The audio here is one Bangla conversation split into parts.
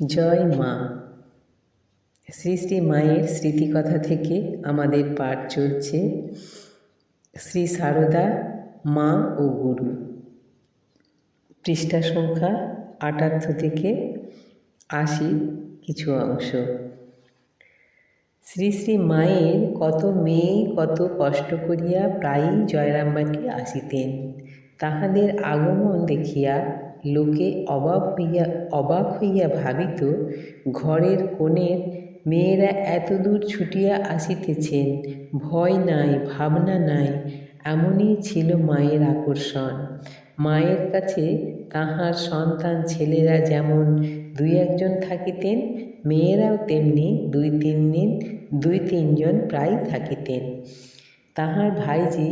জয় মা। শ্রী শ্রী মায়ের স্মৃতিকথা থেকে আমাদের পাঠ চলছে। শ্রী সারদা, মা ও গুরু। পৃষ্ঠা সংখ্যা আটাত্তর থেকে আশি কিছু অংশ। শ্রী শ্রী মায়ের কত মেয়ে, কত কষ্ট করিয়া প্রায়ই জয়রামবাটি আসিতেন। তাহাদের আগমন দেখিয়া লোকে অবাক হইয়া অবাক হইয়া ভাবিত, ঘরের কোণের মেয়েরা এতদূর ছুটিয়া আসিতেছেন, ভয় নাই, ভাবনা নাই, এমনই ছিল মায়ের আকর্ষণ। মায়ের কাছে তাহার সন্তান ছেলেরা যেমন দুই একজন থাকিতেন, মেয়েরাও তেমনি দুই তিন দিন, দুই তিনজন প্রায় থাকিতেন। তাহার ভাইজি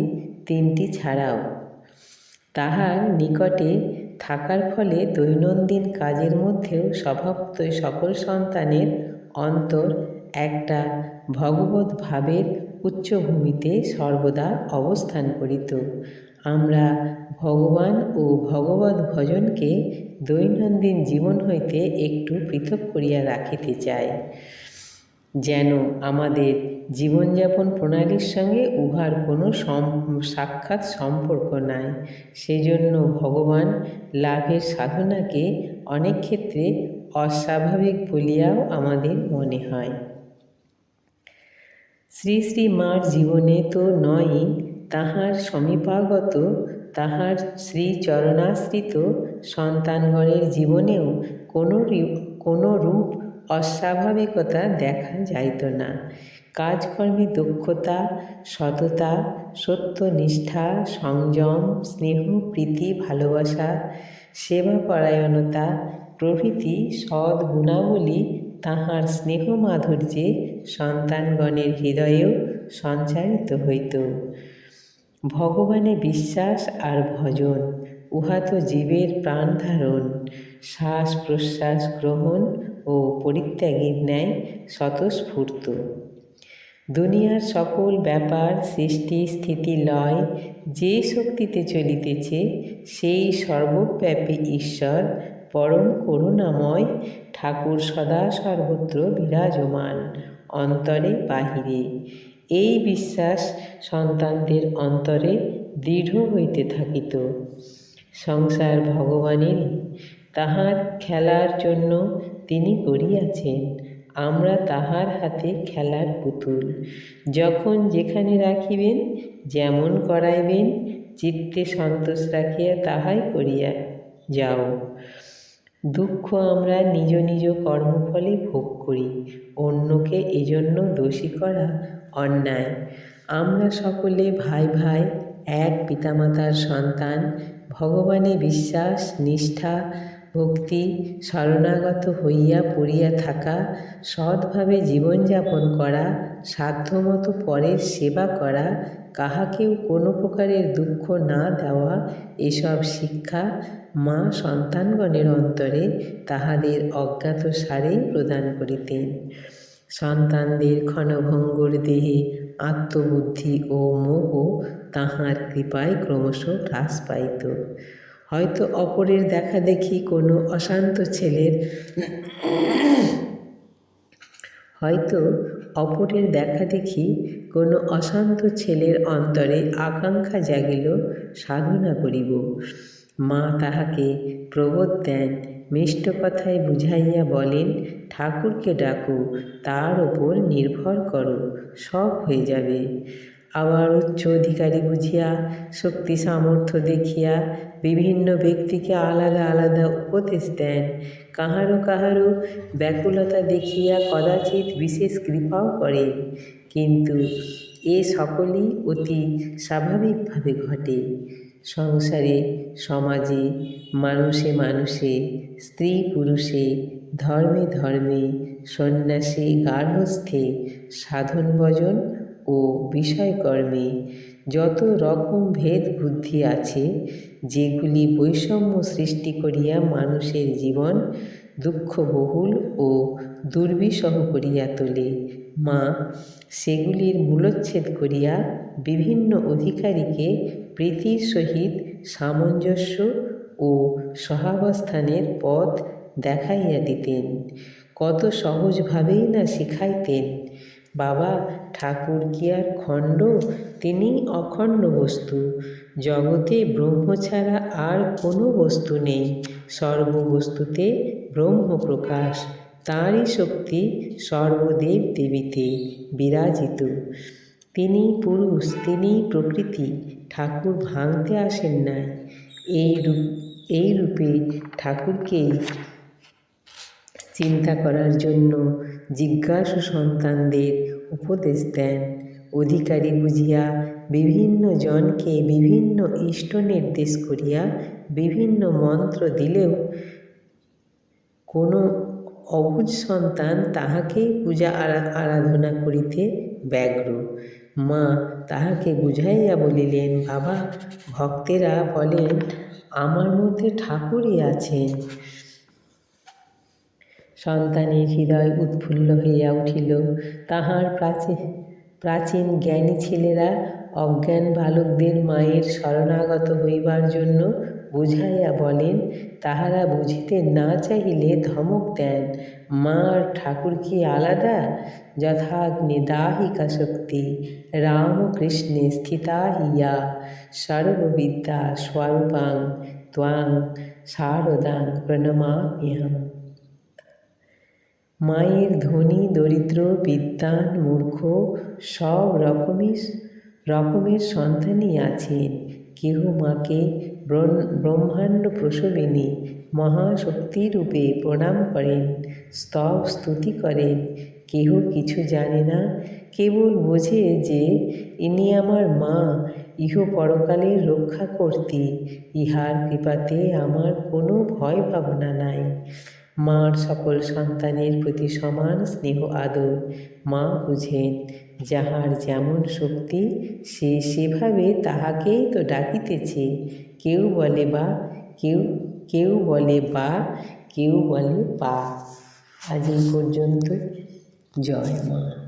তিনটি ছাড়াও তাহার নিকটে থাকার ফলে দৈনন্দিন কাজের মধ্যেও স্বভাবতই সকল সন্তানের অন্তর একটা ভগবত ভাবের উচ্চভূমিতে সর্বদা অবস্থান করিত। আমরা ভগবান ও ভগবত ভজনকে দৈনন্দিন জীবন হইতে একটু পৃথক করিয়া রাখিতে চাই। যেন আমাদের জীবনযাপন প্রণালীর সঙ্গে উহার কোনো সাক্ষাৎ সম্পর্ক নাই। সেজন্য ভগবান লাভের সাধনাকে অনেক ক্ষেত্রে অস্বাভাবিক বলিয়াও আমাদের মনে হয়। শ্রী শ্রী মার জীবনে তো নয়ই, তাহার সমীপাগত, তাহার শ্রীচরণাশ্রিত সন্তানগণের জীবনেও কোনো কোনো রূপ অস্বাভাবিকতা দেখা যাইত না। কাজকর্মে দক্ষতা, সততা, সত্যনিষ্ঠা, সংযম, স্নেহ, প্রীতি, ভালোবাসা সেবাপরায়ণতা প্রভৃতি সদ্গুণাবলী তাহার স্নেহ মাধুর্যে সন্তানগণের হৃদয়েও সঞ্চারিত হইত। ভগবানে বিশ্বাস আর ভজন, উহা তো জীবের প্রাণধারণ শ্বাস প্রশ্বাস গ্রহণ ও পরিত্যাগের ন্যায় স্বতঃস্ফূর্ত। দুনিয়ার সকল ব্যাপার, সৃষ্টি, স্থিতি, লয় যে শক্তিতে চলিতেছে, সেই সর্বব্যাপী ঈশ্বর, পরম করুণাময় ঠাকুর সদা সর্বত্র বিরাজমান, অন্তরে, বাহিরে। এই বিশ্বাস সন্তানদের অন্তরে দৃঢ় হইতে থাকিত। সংসার ভগবানেরই, তাহার খেলার জন্য তিনি করিয়াছেন। আমরা তাহার হাতে খেলার পুতুল। যখন যেখানে রাখিবেন, যেমন করাইবেন, চিত্তে সন্তোষ রাখিয়া তাহাই করিয়া যাও। দুঃখ আমরা নিজ নিজ কর্মফলে ভোগ করি, অন্যকে এজন্য দোষী করা অন্যায়। আমরা সকলে ভাই ভাই, এক পিতামাতার সন্তান, ভগবানে বিশ্বাস, নিষ্ঠা ভক্তি শরণাগত হইয়া পড়িয়া থাকা, সৎভাবে জীবনযাপন করা, সাধ্যমতো পরের সেবা করা, কাহাকেও কোনো প্রকারের দুঃখ না দেওয়া, এসব শিক্ষা মা সন্তানগণের অন্তরে তাহাদের অজ্ঞাত সারে প্রদান করিতেন। সন্তানদের ক্ষণভঙ্গুর দেহে আত্মবুদ্ধি ও মোহ তাহার কৃপায় ক্রমশ হ্রাস পাইত। হয়তো অপরের দেখা দেখি কোনো অশান্ত ছেলের। হয়তো অপরের দেখা দেখি কোনো অশান্ত ছেলের অন্তরে আকাঙ্ক্ষা জাগিল সাধনা করিব। মা তাহাকে প্রবোধ দেন, মিষ্ট কথায় বুঝাইয়া বলেন, ঠাকুরকে ডাকো, তার ওপর নির্ভর করো, সব হয়ে যাবে। আবার উচ্চ অধিকারী বুঝিয়া, শক্তি সামর্থ্য দেখিয়া বিভিন্ন ব্যক্তিকে আলাদা আলাদা উপদেশ দেন। কাহারও কাহারও ব্যাকুলতা দেখিয়া কদাচিৎ বিশেষ কৃপাও করেন। কিন্তু এ সকলই অতি স্বাভাবিকভাবে ঘটে। সংসারে, সমাজে, মানুষে মানুষে, স্ত্রী পুরুষে, ধর্মে ধর্মে, সন্ন্যাসী গার্হস্থ্যে সাধন ভজন ও বিষয়কর্মে যত রকম ভেদ বুদ্ধি আছে, যেগুলি বৈষম্য সৃষ্টি করিয়া মানুষের জীবন দুঃখবহুল ও দুর্বিষহ করিয়া তোলে। মা, সেগুলির মূলচ্ছেদ করিয়া বিভিন্ন অধিকারীকে প্রীতির সহিত সামঞ্জস্য ও সহাবস্থানের পথ দেখাইয়া দিতেন। কত সহজভাবেই না শিখাইতেন, বাবা ঠাকুর কি আর খণ্ড? তিনি অখণ্ড বস্তু। জগতে ব্রহ্ম ছাড়া আর কোনো বস্তু নেই। সর্ববস্তুতে ব্রহ্ম প্রকাশ। তাঁরই শক্তি সর্বদেব দেবীতে বিরাজিত। তিনি পুরুষ তিনি প্রকৃতি। ঠাকুর ভাঙতে আসেন নাই। এই রূপ এই রূপে ঠাকুরকেই চিন্তা করার জন্য জিজ্ঞাসু সন্তানদের উপদেশ দেন। অধিকারী বুঝিয়া বিভিন্ন জনকে বিভিন্ন ইষ্ট নির্দেশ করিয়া বিভিন্ন মন্ত্র দিলেও কোনো অবুঝ সন্তান তাহাকেই পূজা আরাধনা করিতে ব্যগ্র। মা তাহাকে বুঝাইয়া বলিলেন, বাবা, ভক্তেরা বলেন, আমার মধ্যে ঠাকুরই আছেন। সন্তানের হৃদয় উৎফুল্ল হইয়া উঠিল। তাহার প্রাচীন প্রাচীন জ্ঞানী ছেলেরা অজ্ঞান বালকদের মায়ের শরণাগত হইবার জন্য বুঝাইয়া বলেন, তাহারা বুঝিতে না চাহিলে ধমক দেন, মা আর ঠাকুর কি আলাদা? যথাগ্নি দাহিকা শক্তি, রামকৃষ্ণে স্থিতা হিয়া, সর্ববিদ্যা স্বরূপাং ত্বাং শারদাং প্রণমাম্যহম মায়ের ধনী, দরিদ্র, বিদ্বান, মূর্খ, সব রকমই রকমের সন্তানই আছেন। কেহ মাকে ব্রহ্মাণ্ড প্রসবিনী মহাশক্তিরূপে প্রণাম করেন, স্তব স্তুতি করেন। কেহ কিছু জানে না, কেবল বোঝে যে ইনি আমার মা, ইহ পরকালের রক্ষা করতে ইহার কৃপাতে আমার কোনো ভয় ভাবনা নাই। মার সকল সন্তানের প্রতি সমান স্নেহ আদর। মা বুঝেন, যাহার যেমন শক্তি, সে সেভাবে তাহাকেই তো ডাকিতেছে। কেউ বলে বা, কেউ কেউ বলে বা, কেউ বলে পা। আজ পর্যন্ত জয় মা।